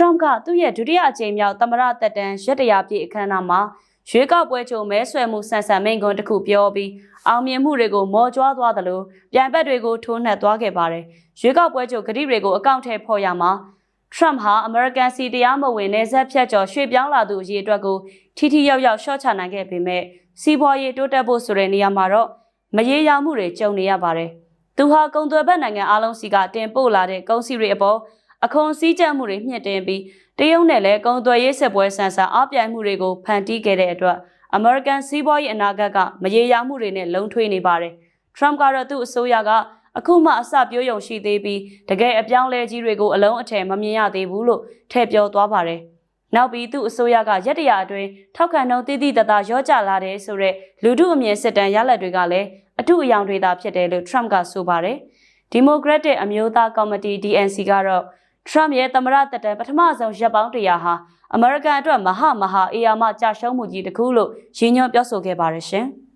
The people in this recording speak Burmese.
Trump ကသူ့ရဲ့ဒုတိယအကြိမ်မြောက်သမ္မတသက်တမ်းရက်တရာပြည့်အခမ်းအနားမှာရွေးကောက်ပွဲချုပ်မဲဆွယ်မှုဆန်ဆန်မိန့်ခွန်းတစ်ခုပြောပြီးအောင်မြင်မှုတွေကိုမော်ကြွားသွားသလိုပြိုင်ဘက်တွေကိုထိုးနှက်သွားခဲ့ပါတယ်။ရွေးကောက်ပွဲချုပ်ဂတိတွေကိုအကောင့်ထဲဖော်ရမှာ Trump ဟာ American စီတရားမဝင်နေဆက်ဖြတ်ကျော်ရွှေ့ပြောင်းလာသူအရေးအတွက်ကိုထိထိရောက်ရောက်ရှော့ချနိုင်ခဲ့ပေမဲ့စီးပွားရေးတိုးတက်ဖို့ဆိုတဲ့နေရာမှာတော့မရေရာမှုတွေကြုံနေရပါတယ်။သူဟာကုံသွယ်ဘက်နိုင်ငံအလုံးစီကတင်ပို့လာတဲ့ကုန်စည်တွေအပေါ် အခွန်စည်းကြပ်မှုတွေမြင့်တင်ပြီးတရုတ်နဲ့လည်းကုံသွယ်ရေးစစ်ပွဲဆန်ဆန်အပြိုင်မှုတွေကိုဖန်တီးခဲ့တဲ့အတွက် American စီးပွားရေးအနာဂတ်ကမရေရာမှုတွေနဲ့လုံထွေးနေပါတယ်။ Trump ကတော့သူ့အစိုးရကအခုမှအစပြိုးယုံရှိသေးပြီးတကယ်အပြောင်းလဲကြီးတွေကိုအလုံးအထည်မမြင်ရသေးဘူးလို့ထည့်ပြောသွားပါတယ်။နောက်ပြီးသူ့အစိုးရကရက်တရာအတွင်းထောက်ခံနှုန်းတည်တည်တသာရော့ကျလာတယ်ဆိုတော့လူထုအမြင်စစ်တမ်းရလဒ်တွေကလည်းအထုအယောင်တွေသာဖြစ်တယ်လို့ Trump ကဆိုပါတယ်။ Democratic အမျိုးသားကော်မတီ DNC ကတော့ Trump ရဲ့သမ္မတသက်တမ်းပထမဆုံးရက်ပေါင်း100ဟာအမေရိကန်အတွက်မဟာမဟာအေယာမကြာရှုံးမှုကြီးတစ်ခုလို့ရည်ညွှန်းပြောဆိုခဲ့ပါတယ်ရှင်။